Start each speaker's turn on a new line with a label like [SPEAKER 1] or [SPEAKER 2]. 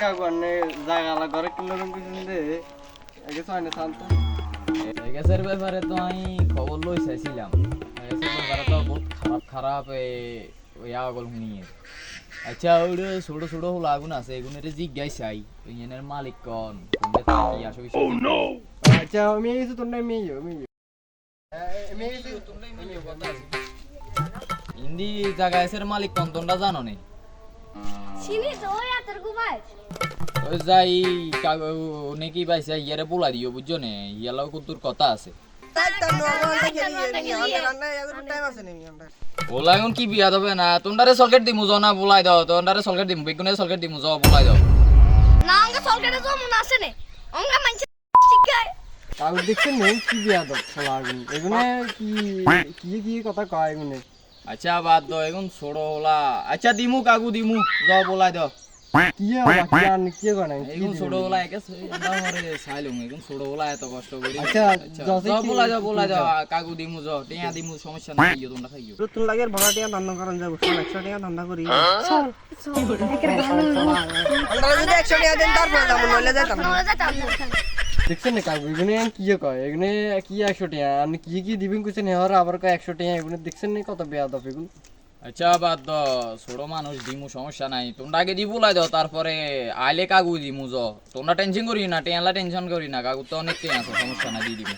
[SPEAKER 1] কাকু আনে জাগালা ঘরে কিলোরম কিছু দে আগে সয়নে শান্ত।
[SPEAKER 2] গ্যাসের ব্যাপারে তো আমি খবর লই চাইছিলাম। গ্যাসের ব্যাপারে তো বহুত খারাপ খারাপ ওই আগল আচ্ছা ওইটা ছোট ছোট হলো আগুন আছে এগুনের জিজ্ঞাই চাই ইঞ্জিনের মালিক কন কোনটা থাকি আসো
[SPEAKER 1] আচ্ছা আমি এই তো নাই মেয়ে মেয়ে মেয়ে
[SPEAKER 2] হিন্দি জায়গা এসের মালিক কন তোমরা জানো নে?
[SPEAKER 3] চিনি তো ওই আতর
[SPEAKER 2] ওই যাই নাকি পাইছে ইয়ারে বলা দিও বুঝছ নে ইয়ালাও কুতুর কথা আছে ওলা এখন কি বিয়া দেবে না তোমরারে সলকেট দিমু যাও না বলাই দাও তোমরারে সলকেট দিমু বেগুনে সলকেট দিমু যাও বলাই দাও
[SPEAKER 3] না অঙ্গ সলকেটে জমুন আছে নে অঙ্গ মানছে শিখায়
[SPEAKER 1] কাকু দেখছেন কি বিয়া খেলা আগুন এগুনে কি কি কি কথা কয় এগুনে
[SPEAKER 2] আচ্ছা বাদ দাও এখন ছোড়ো হলা। আচ্ছা দিমু কাকু দিমু যাও বলাই দাও।
[SPEAKER 1] কি হবে কি আর কি করে
[SPEAKER 2] এখন ছোট হলা একে মরে এখন ছোট হলা এত কষ্ট করি।
[SPEAKER 1] আচ্ছা,
[SPEAKER 2] দাও কাকু দিমু যাও। টিয়া দিমু সমস্যা নাই খাইও তোমরা খাইও।
[SPEAKER 4] নতুন লাগে ভাড়া টিয়া ধান্দা করেন যাব একশো টাকা ধান্দা করি। আমরা যদি একশো টাকা দেন তারপরে যাব নইলে যাইতাম না
[SPEAKER 3] যাইতাম
[SPEAKER 1] দেখছেন না কাকু এগুনে কি কয় এগুনে কি একশো টাকা আপনি কি কি দিবেন কিছু নেওয়ার আবার কয় একশো টাকা এগুনে দেখছেন না কত বেয়া দব এগুলো
[SPEAKER 2] আচ্ছা বাদ দাও ছোট মানুষ দিমু সমস্যা নাই তোমরা আগে দি বলাই দাও তারপরে আইলে কাকু দিমু যাও তোমরা টেনশন করি না টেনলা টেনশন করি না কাকু তো অনেক টেন আছে সমস্যা নাই দিয়ে দিবো